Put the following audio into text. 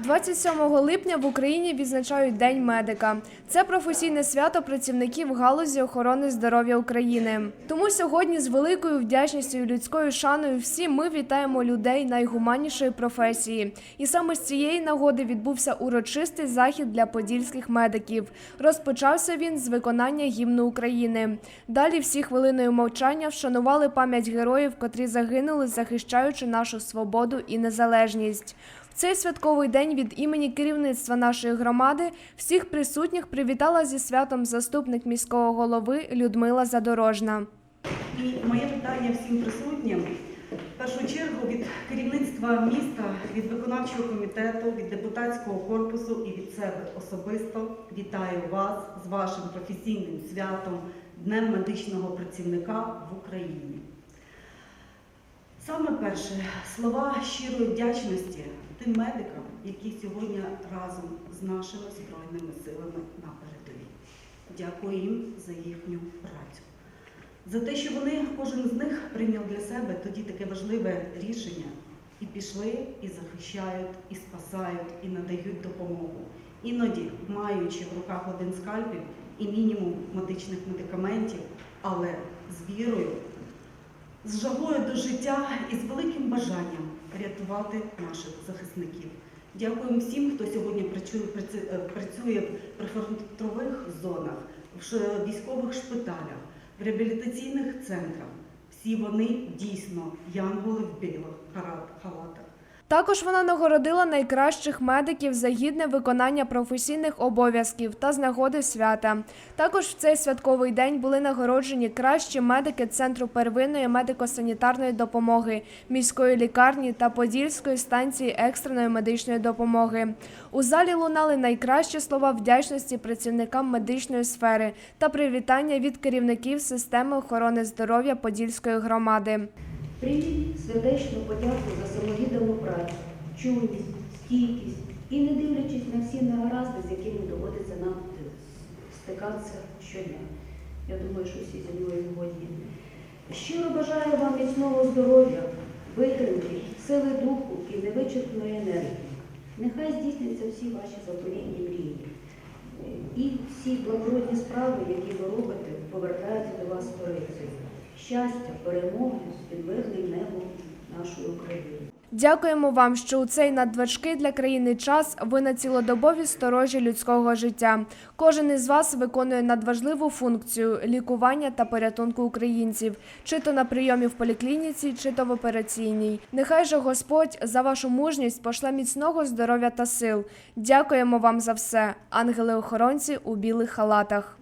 27 липня в Україні відзначають День медика. Це професійне свято працівників галузі охорони здоров'я України. Тому сьогодні з великою вдячністю і людською шаною всі ми вітаємо людей найгуманнішої професії. І саме з цієї нагоди відбувся урочистий захід для подільських медиків. Розпочався він з виконання гімну України. Далі всі хвилиною мовчання вшанували пам'ять героїв, котрі загинули, захищаючи нашу свободу і незалежність. Цей святковий день від імені керівництва нашої громади всіх присутніх привітала зі святом заступник міського голови Людмила Задорожна. І моє питання всім присутнім. В першу чергу від керівництва міста, від виконавчого комітету, від депутатського корпусу і від себе особисто вітаю вас з вашим професійним святом Днем медичного працівника в Україні. Саме перше слова щирої вдячності тим медикам, які сьогодні разом з нашими збройними силами на передовій. Дякую їм за їхню працю за те, що вони, кожен з них прийняв для себе тоді таке важливе рішення і пішли, і захищають, і спасають, і надають допомогу. Іноді, маючи в руках один скальпель і мінімум медичних медикаментів, але з вірою, з жагою до життя і з великим бажанням рятувати наших захисників. Дякуємо всім, хто сьогодні працює, е, в прифронтових зонах, в військових шпиталях, в реабілітаційних центрах. Всі вони дійсно янголи в білих халатах. Також вона нагородила найкращих медиків за гідне виконання професійних обов'язків та з нагоди свята. Також в цей святковий день були нагороджені кращі медики Центру первинної медико-санітарної допомоги, міської лікарні та Подільської станції екстреної медичної допомоги. У залі лунали найкращі слова вдячності працівникам медичної сфери та привітання від керівників системи охорони здоров'я Подільської громади. Прийміть сердечну подяку за самовіддану працю, чуйність, стійкість і не дивлячись на всі негаразди, з якими доводиться нам стикатися щодня. Я думаю, що всі зі мною згодні. Щиро бажаю вам міцного здоров'я, витримки, сили духу і невичерпної енергії. Нехай здійсняться всі ваші заповітні мрії. І всі благородні справи, які ви робите, повертаються до вас сторицею. Щастя, перемоги мирним небом нашої України. Дякуємо вам, що у цей надважкий для країни час ви на цілодобові сторожі людського життя. Кожен із вас виконує надважливу функцію лікування та порятунку українців, чи то на прийомі в поліклініці, чи то в операційній. Нехай же Господь за вашу мужність пошле міцного здоров'я та сил. Дякуємо вам за все, ангели-охоронці у білих халатах.